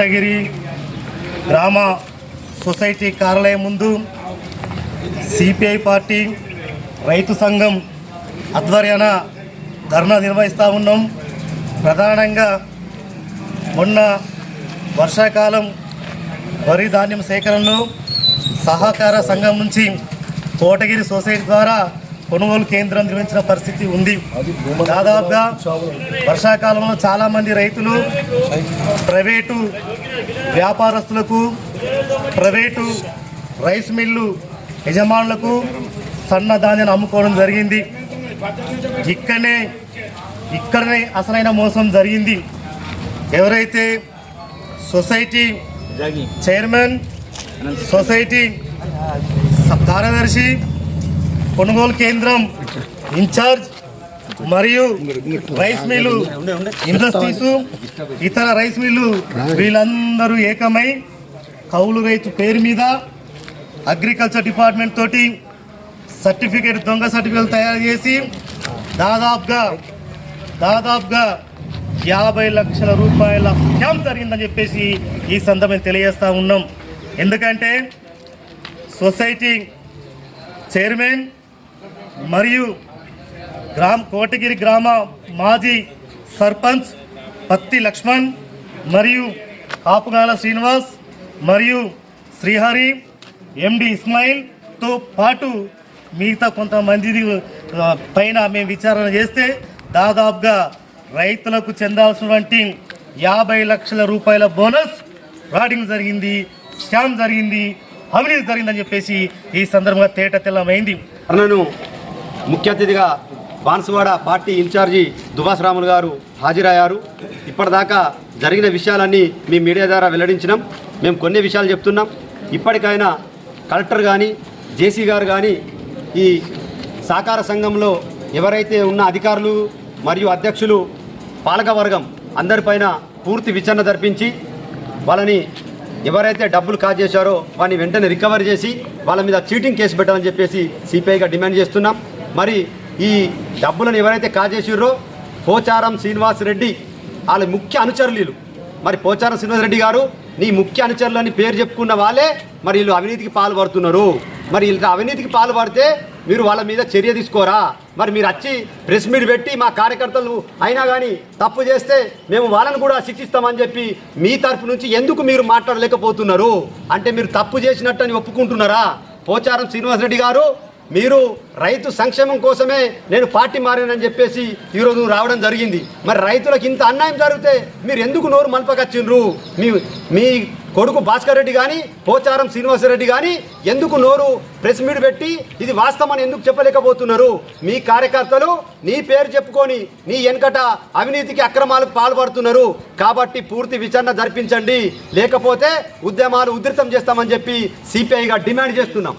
కోటగిరి గ్రామ సొసైటీ కార్యాలయం ముందు సిపిఐ పార్టీ రైతు సంఘం ఆధ్వర్యాన ధర్నా నిర్వహిస్తూ ఉన్నాం. ప్రధానంగా మొన్న వర్షాకాలం వరి ధాన్యం సేకరణలో సహకార సంఘం నుంచి కోటగిరి సొసైటీ ద్వారా కొనుగోలు కేంద్రం నిర్వహించిన పరిస్థితి ఉంది. దాదాపుగా వర్షాకాలంలో చాలామంది రైతులు ప్రైవేటు వ్యాపారస్తులకు ప్రైవేటు రైస్ మిల్లు యజమానులకు సన్న ధాన్యాన్ని అమ్ముకోవడం జరిగింది. ఇక్కడనే ఇక్కడనే అసలైన మోసం జరిగింది. ఎవరైతే సొసైటీ చైర్మన్ సొసైటీ సబ్ కార్యదర్శి కొనుగోలు కేంద్రం ఇన్ఛార్జ్ మరియు రైస్ మిల్లు ఇండస్ట్రీస్ ఇతర రైస్ మిల్లు వీళ్ళందరూ ఏకమై కౌలు రైతు పేరు మీద అగ్రికల్చర్ డిపార్ట్మెంట్ తోటి సర్టిఫికేట్ దొంగ సర్టిఫికేట్ తయారు చేసి దాదాపుగా దాదాపుగా యాభై లక్షల రూపాయల స్కామ్ జరిగిందని చెప్పేసి ఈ సందర్భం తెలియజేస్తూ ఉన్నాం. ఎందుకంటే సొసైటీ చైర్మన్ మరియు గ్రామ కోటగిరి గ్రామ మాజీ సర్పంచ్ పత్తి లక్ష్మణ్ మరియు కాపుగాల శ్రీనివాస్ మరియు శ్రీహరి ఎండి ఇస్మాయిల్తో పాటు మిగతా కొంతమంది పైన మేము విచారణ చేస్తే దాదాపుగా రైతులకు చెందాల్సినటువంటి యాభై లక్షల రూపాయల బోనస్ రాడింగ్ జరిగింది స్కామ్ జరిగింది అవినీతి జరిగిందని చెప్పేసి ఈ సందర్భంగా తేట తెల్లమైంది. ధర్నను ముఖ్య అతిథిగా బాన్సువాడ పార్టీ ఇన్ఛార్జి దుబాస్ రాములు గారు హాజరయ్యారు. ఇప్పటిదాకా జరిగిన విషయాలన్నీ మీ మీడియా ద్వారా వెల్లడించినాం. మేము కొన్ని విషయాలు చెప్తున్నాం. ఇప్పటికైనా కలెక్టర్ కానీ జేసీ గారు కానీ ఈ సహకార సంఘంలో ఎవరైతే ఉన్న అధికారులు మరియు అధ్యక్షులు పాలకవర్గం అందరిపైన పూర్తి విచారణ జరిపించి వాళ్ళని ఎవరైతే డబ్బులు కాజేశారో వాడిని వెంటనే రికవర్ చేసి వాళ్ళ మీద చీటింగ్ కేసు పెట్టాలని చెప్పేసి సిపిఐగా డిమాండ్ చేస్తున్నాం. మరి ఈ డబ్బులను ఎవరైతే కాజేసిర్రో పోచారం శ్రీనివాస్ రెడ్డి వాళ్ళ ముఖ్య అనుచరులు. మరి పోచారం శ్రీనివాస్ రెడ్డి గారు నీ ముఖ్య అనుచరులని పేరు చెప్పుకున్న వాళ్ళే మరి వీళ్ళు అవినీతికి పాల్పడుతున్నారు. మరి వీళ్ళు అవినీతికి పాల్పడితే మీరు వాళ్ళ మీద చర్య తీసుకోరా? మరి మీరు వచ్చి ప్రెస్ మీట్ పెట్టి మా కార్యకర్తలు అయినా కానీ తప్పు చేస్తే మేము వాళ్ళని కూడా శిక్షిస్తామని చెప్పి మీ తరపు నుంచి ఎందుకు మీరు మాట్లాడలేకపోతున్నారు? అంటే మీరు తప్పు చేసినట్టు అని ఒప్పుకుంటున్నారా? పోచారం శ్రీనివాసరెడ్డి గారు మీరు రైతు సంక్షేమం కోసమే నేను పార్టీ మారానని చెప్పేసి ఈరోజు రావడం జరిగింది. మరి రైతులకు ఇంత అన్యాయం జరిగితే మీరు ఎందుకు నోరు మలపకచ్చిండ్రు మీ మీ కొడుకు భాస్కర్ రెడ్డి కానీ పోచారం శ్రీనివాసరెడ్డి కానీ ఎందుకు నోరు ప్రెస్ మీట్ పెట్టి ఇది వాస్తవం ఎందుకు చెప్పలేకపోతున్నారు? మీ కార్యకర్తలు నీ పేరు చెప్పుకొని నీ వెనకట అవినీతికి అక్రమాలకు పాల్పడుతున్నారు. కాబట్టి పూర్తి విచారణ జరిపించండి. లేకపోతే ఉద్యమాలు ఉధృతం చేస్తామని చెప్పి సిపిఐగా డిమాండ్ చేస్తున్నాం.